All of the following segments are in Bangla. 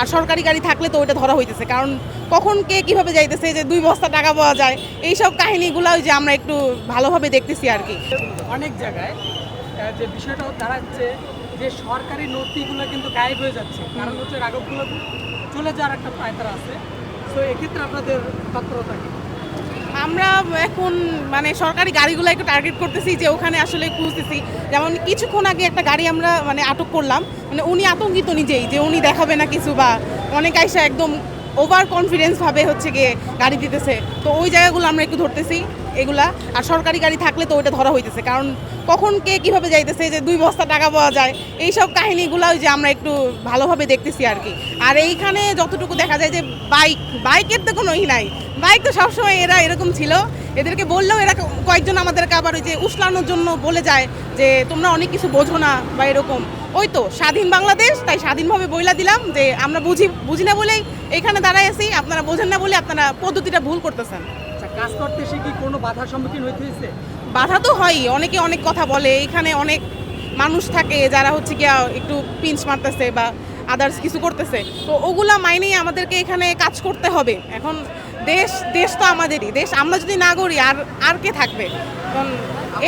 আর সরকারি গাড়ি থাকলে তো ওইটা ধরা হইতেছে, কারণ কখন কে কীভাবে যাইতেছে যে দুই বস্তা টাকা পাওয়া যায়, এইসব কাহিনীগুলো যে আমরা একটু ভালোভাবে দেখতেছি আর কি। অনেক জায়গায় যে বিষয়টা দাঁড়াচ্ছে যে সরকারি নথিগুলো কিন্তু গায়েব হয়ে যাচ্ছে। কারণ হচ্ছে রাগবগুলো চলে যাওয়ার একটা পায়তারা আছে। তো এক্ষেত্রে আপনাদের তৎপরতা কি? আমরা এখন মানে সরকারি গাড়িগুলো একটু টার্গেট করতেছি যে ওখানে আসলে খুঁজতেছি। যেমন কিছুক্ষণ আগে একটা গাড়ি আমরা মানে আটক করলাম। মানে উনি আতঙ্কিত নিজেই যে উনি দেখাবে না কিছু বা অনেক আইসা একদম ওভার কনফিডেন্সভাবে হচ্ছে গিয়ে গাড়ি দিতেছে। তো ওই জায়গাগুলো আমরা একটু ধরতেছি। এগুলা, আর সরকারি গাড়ি থাকলে তো ওইটা ধরা হইতেছে। কারণ কখন কে কীভাবে যাইতেছে যে দুই বস্তা টাকা পাওয়া যায়, এইসব কাহিনীগুলো যে আমরা একটু ভালোভাবে দেখতেছি আর কি। আর এইখানে যতটুকু দেখা যায় যে বাইক, বাইকের তো কোনো ই নাই। বাইক তো সবসময় এরা এরকম ছিল। এদেরকে বললেও এরা কয়েকজন আমাদেরকে আবার ওই যে উসলানোর জন্য বলে যায় যে, তোমরা অনেক কিছু বোঝো না বা এরকম। ওই তো, স্বাধীন বাংলাদেশ, তাই স্বাধীনভাবে বইলা দিলাম যে, আমরা বুঝি বুঝি না বলেই এখানে দাঁড়ায় আছি, আপনারা বোঝেন না বলে আপনারা পদ্ধতিটা ভুল করতেছেন। কাজ করতে এসে কি কোনো বাধার সম্মুখীন হইতে হয়েছে বাধা তো হয়ই অনেকে অনেক কথা বলে এখানে অনেক মানুষ থাকে যারা হচ্ছে গিয়া একটু পিঞ্চ মারতেছে বা আদার্স কিছু করতেছে। তো ওগুলা মাইনেই আমাদেরকে এখানে কাজ করতে হবে। এখন দেশ দেশ তো আমাদেরই দেশ আমরা যদি না করি আর আর কে থাকবে? এখন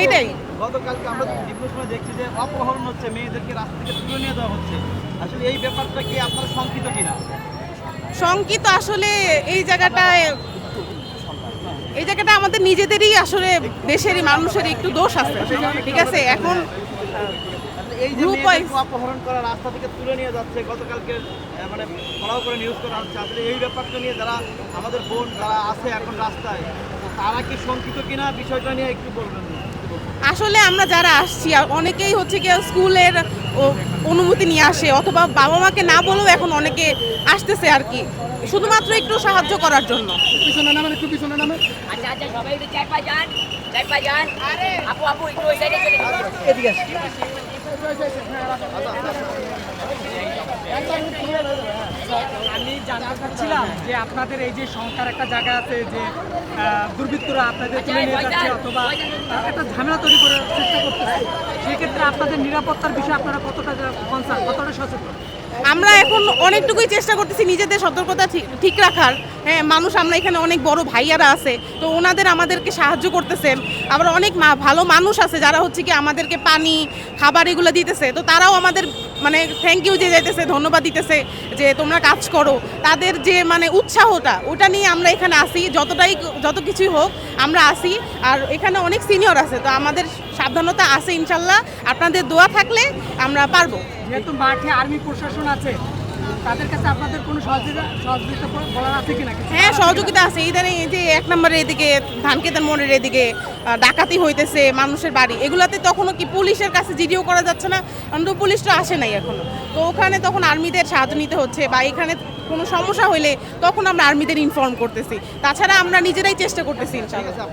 এইটাই। গতকালকে আমরা বিভিন্ন সময় দেখছি যে অপহরণ হচ্ছে মেয়েদেরকে রাস্তা থেকে তুলে নিয়ে দেওয়া হচ্ছে। আসলে এই ব্যাপারটা কি আপনারা শঙ্কিত কিনা? শঙ্কিত আসলে এই জায়গাটায় আমাদের নিজেদেরই আসলে দেশেরই মানুষেরই একটু দোষ আছে ঠিক আছে? এখন আসলে এই যে অপহরণ করা রাস্তা থেকে তুলে নিয়ে যাচ্ছে গতকালকে মানে ফলাও করে নিউজ করা হচ্ছে। আসলে এই ব্যাপারটা নিয়ে যারা আমাদের বোন যারা আছে এখন রাস্তায় তারা কি শঙ্কিত কিনা বিষয়টা নিয়ে একটু বলবেন আসলে আমরা যারা আসছি আর অনেকেই হচ্ছে কি স্কুলের অনুমতি নিয়ে আসে অথবা বাবা মাকে না বলেও এখন অনেকে আসতেছে আর কি শুধুমাত্র একটু সাহায্য করার জন্য পিছনে নামেন একটু পিছনে নামেন আচ্ছা আচ্ছা সবাই একটু চার পাঁচ যান চার পাঁচ যান আপু আপু একটু ওই সাইডে চলে যান এদিকে আসি আমি জানতে চাচ্ছিলাম যে আপনাদের এই যে সংখ্যার একটা জায়গা আছে যে দুর্বৃত্তরা আপনাদের তুলে নিয়ে যাচ্ছে অথবা একটা ঝামেলা তৈরি করার চেষ্টা করতেছে। সেক্ষেত্রে আপনাদের নিরাপত্তার বিষয়ে আপনারা কতটা কনসার্ন কতটা সচেতন? আমরা এখন অনেকটুকুই চেষ্টা করতেছি নিজেদের সতর্কতা ঠিক- রাখার। হ্যাঁ মানুষ আমরা এখানে অনেক বড় ভাইয়ারা আছে, তো ওনাদের আমাদেরকে সাহায্য করতেছেন আবার অনেক ভালো মানুষ আছে যারা হচ্ছে কি আমাদেরকে পানি, খাবার এগুলো দিতেছে। তো তারাও আমাদের মানে থ্যাংক ইউ যে যাইতেছে, ধন্যবাদ দিতেছে যে তোমরা কাজ করো। তাদের যে মানে উৎসাহটা, ওটা নিয়ে আমরা এখানে আসি। যতটাই যত কিছুই হোক আমরা আসি। আর এখানে অনেক সিনিয়র আছে, তো আমাদের সাবধানতা আছে ইনশাল্লাহ। আপনাদের দোয়া থাকলে আমরা পারব। যেহেতু মাঠে আর্মি প্রশাসন আছে তাদের কাছে আপনাদের কোনো সহযোগিতা সহযোগিতা বলার আছে কিনা হ্যাঁ সহযোগিতা আছে। ইদানিং এই যে এক নম্বরের এদিকে ধানকেতের মোড়ের এদিকে ডাকাতি হইতেছে মানুষের বাড়ি এগুলাতে তখনও কি পুলিশের কাছে জিডিও করা যাচ্ছে না? কারণ তো পুলিশ তো আসে নাই এখনও। তো ওখানে তখন আর্মিদের সাহায্য নিতে হচ্ছে বা এখানে কোনো সমস্যা হইলে তখন আমরা আর্মিদের ইনফর্ম করতেছি। তাছাড়া আমরা নিজেরাই চেষ্টা করতেছি